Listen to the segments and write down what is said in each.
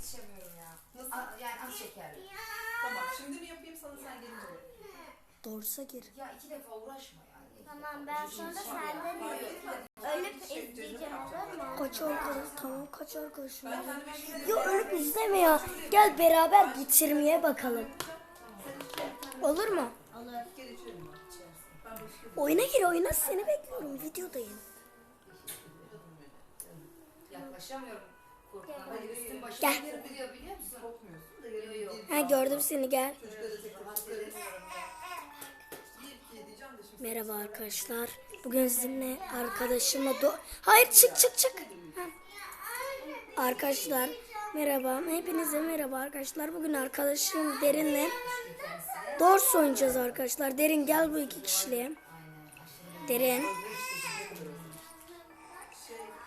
yetişemiyorum ya. Nasıl? A- yani az şekerli. Tamam şimdi mi yapayım sana sen gelince mi? Doğrusa gir. Ya iki defa uğraşma yani. Tamam ben sonra senden hayır. Ölüp Şey, izleyeceğim olur mu? Kaç arkadaş tamam kaç arkadaşım var? şimdi Yo ölüp izleme ya. Gel beraber bitirmeye bakalım. Olur mu? Olur. başka Oyuna gir oyuna seni bekliyorum videodayım. Yaklaşamıyorum. Hayır, Gel. biliyor musun? korkmuyorsun da Ha gördüm seni gel. çocuklara tek edemiyorum şimdi. Merhaba arkadaşlar. Bugün sizinle arkadaşımla do... Hayır çık çık çık. Ha. Arkadaşlar merhaba. Hepinize merhaba arkadaşlar. Bugün arkadaşım Derin'le Dors oynayacağız arkadaşlar. Derin gel bu iki kişiliğe. Derin.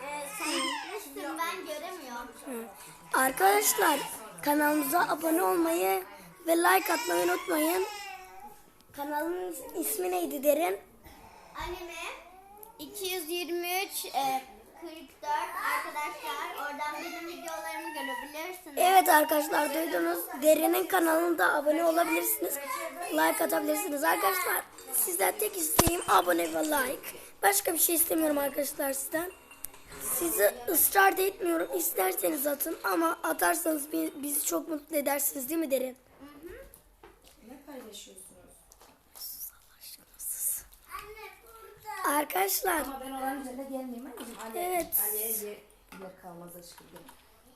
Ee, sen gitmişsin ben göremiyorum. Hı. Arkadaşlar kanalımıza abone olmayı ve like atmayı unutmayın. Kanalın ismi neydi Derin? Anime 223 e, 44 arkadaşlar oradan benim videolarımı görebilirsiniz. Evet arkadaşlar duydunuz. Derin'in kanalında abone olabilirsiniz. Like atabilirsiniz. Arkadaşlar sizden tek isteğim abone ve like. Başka bir şey istemiyorum arkadaşlar sizden. Sizi ısrar da etmiyorum. İsterseniz atın ama atarsanız bi- bizi çok mutlu edersiniz değil mi Derin? Ne paylaşıyorsunuz? Anne burada. Arkadaşlar Ama ben oranın üzerine gelmeyeyim anneciğim. Ali, Evet. Ali'ye yer, yer kalmaz aşkım.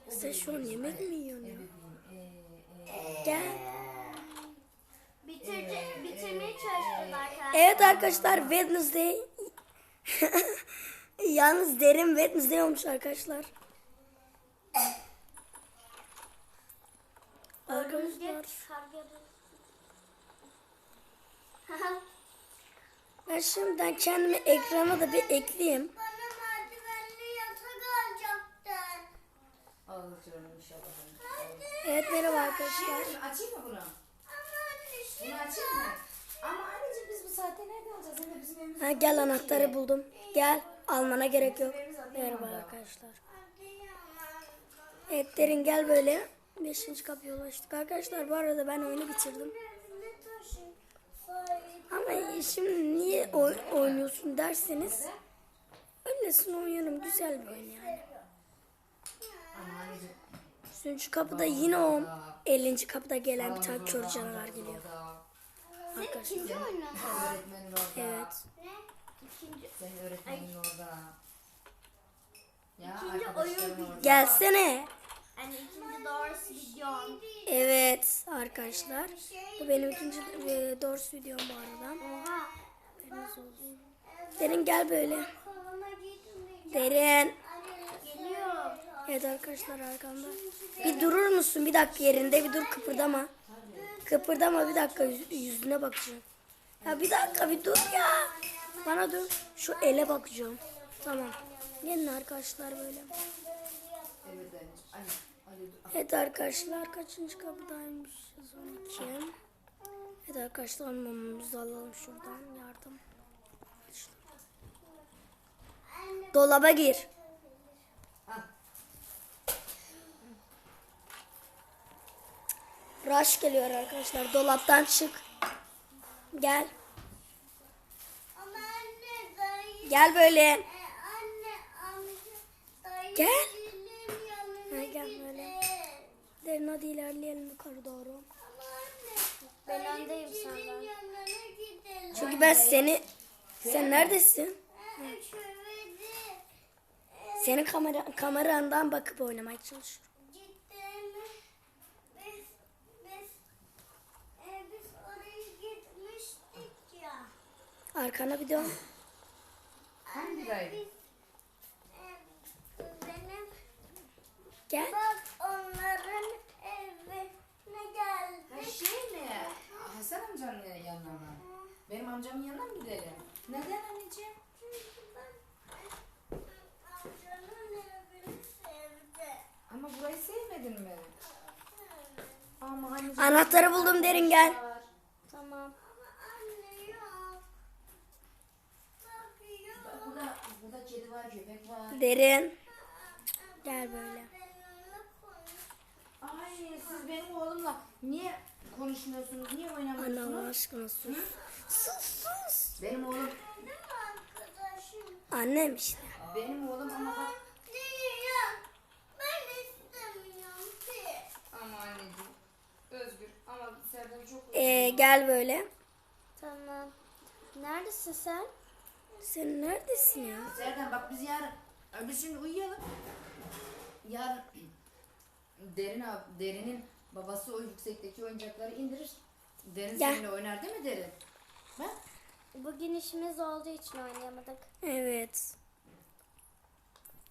sen şu an yemek mi yiyorsun ya? Ee, e, Gel. Bitirce, bitirmeye çalışacağız arkadaşlar. Evet arkadaşlar Wednesday. Yalnız Derin Wednesday olmuş arkadaşlar. Arkadaşlar ben şimdiden kendimi ekrana da bir ekleyeyim. Bana merdivenli yatak alacaktın. Ağlatırım inşallah. Evet merhaba arkadaşlar. Açayım mı bunu? Bunu açayım mı? Ama anneciğim biz bu saatte nerede alacağız? Hem de bizim evimiz Ha, gel anahtarı buldum. Gel almana gerek yok. Merhaba arkadaşlar. Evet Derin gel böyle. Beşinci kapıya ulaştık. Arkadaşlar bu arada ben oyunu bitirdim. Ama şimdi niye oy- oynuyorsun derseniz öylesine oynuyorum. Güzel bir oyun yani. Üçüncü kapıda yine o 50. kapıda gelen bir tane kör canavar geliyor. Arkadaşlar. İkinci oyunu. Öğretmenin orada. Evet. Ne? İkinci. Senin öğretmenin orada. Ya İkinci oyun orada. Gelsene. Hani ikinci doğrusu videom. Evet arkadaşlar. Bu benim ikinci e, Doors videom bu arada. Oha. Derin gel böyle. Derin. Geliyor. Evet arkadaşlar arkamda. Bir durur musun? Bir dakika yerinde bir dur kıpırdama. Kıpırdama bir dakika yüz- yüzüne bakacağım. Ya bir dakika bir dur ya. Bana dur. Şu ele bakacağım. Tamam. Gelin arkadaşlar böyle. Evet arkadaşlar kaçıncı kapıdaymışız 12. Evet arkadaşlar mumumuzu alalım şuradan yardım. Dolaba gir. Rush geliyor arkadaşlar. Dolaptan çık. Gel. Ama anne dayı. Gel böyle. E, anne amca dayı. Gel. Ha, gel böyle. Derin hadi ilerleyelim yukarı doğru. Anne. Ben öndeyim senden. yanına gidelim. Çünkü ben seni... Sen neredesin? E, şöyle Senin kamera, kamerandan bakıp oynamaya çalışıyorum. Cidden mi? Biz, biz, e, biz oraya gitmiştik ya. Arkana bir dön. Hangi dayı? Biz, e, benim Gel. bak onların evine Ha geldik. şey mi? Hasan amcanın yanına mı? Benim amcamın yanına mı gidelim? Neden anneciğim? Ama burayı sevmedin mi? Ama anneciğim. Anahtarı buldum derin gel. Tamam. Ama anne yok. Bak yok. Burada, burada kedi var, köpek var. Derin. Gel böyle. Ben onunla konuş. niye konuşmuyorsunuz? Niye oynamıyorsunuz? aşkına sus. Sus sus. Benim oğlum, arkadaşım. Annem işte. benim oğlum ama bak. Değil. Ben istemiyorum ki. Ama anneciğim. Özgür ama Serdar çok Ee, gel böyle. Tamam. Neredesin sen? Sen neredesin ya? Serdar bak biz yarın, Ay biz şimdi uyuyalım. Yarın Derin ab, Derin'in babası o yüksekteki oyuncakları indirir. Derin Gel. seninle oynar değil mi Derin? Bak. Bugün işimiz olduğu için oynayamadık. Evet.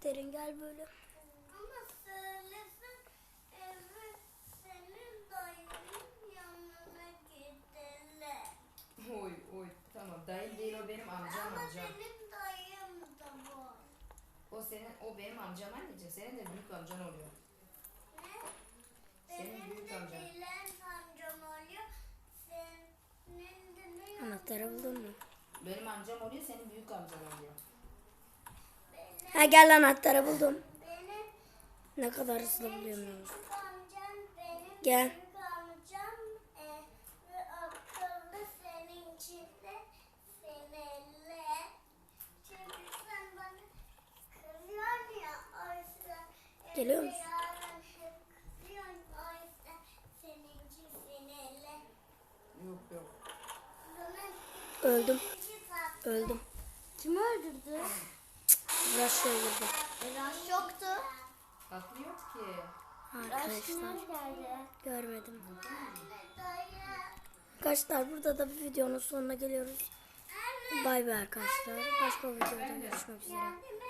Derin gel böyle. Ama söylesin evet senin dayının yanına gidelim. Oy oy tamam dayım değil o benim amcam Ama amcam. O senin o benim amcam anneciğim. Senin de büyük amcan oluyor. Ne? Senin Benim büyük de amcan. Dilan amcam oluyor. Senin de ne Anahtarı buldun mu? Benim amcam oluyor, senin büyük amcan oluyor. Benim, Ha gel anahtarı buldum. benim Ne kadar hızlı buluyorum ya. amcam benim Gel. büyük amcam e, ve akıllı seninki de seninle. Çünkü sen bana kırıyorsun ya o yüzden. e, Geliyor musun? Yok yok. Öldüm. Öldüm. Kim öldürdü? Rush öldürdü. Raş yoktu. Tatlı yok ki. Arkadaşlar geldi? görmedim. Arkadaşlar burada da bir videonun sonuna geliyoruz. Bay bay arkadaşlar. Başka bir videoda görüşmek üzere.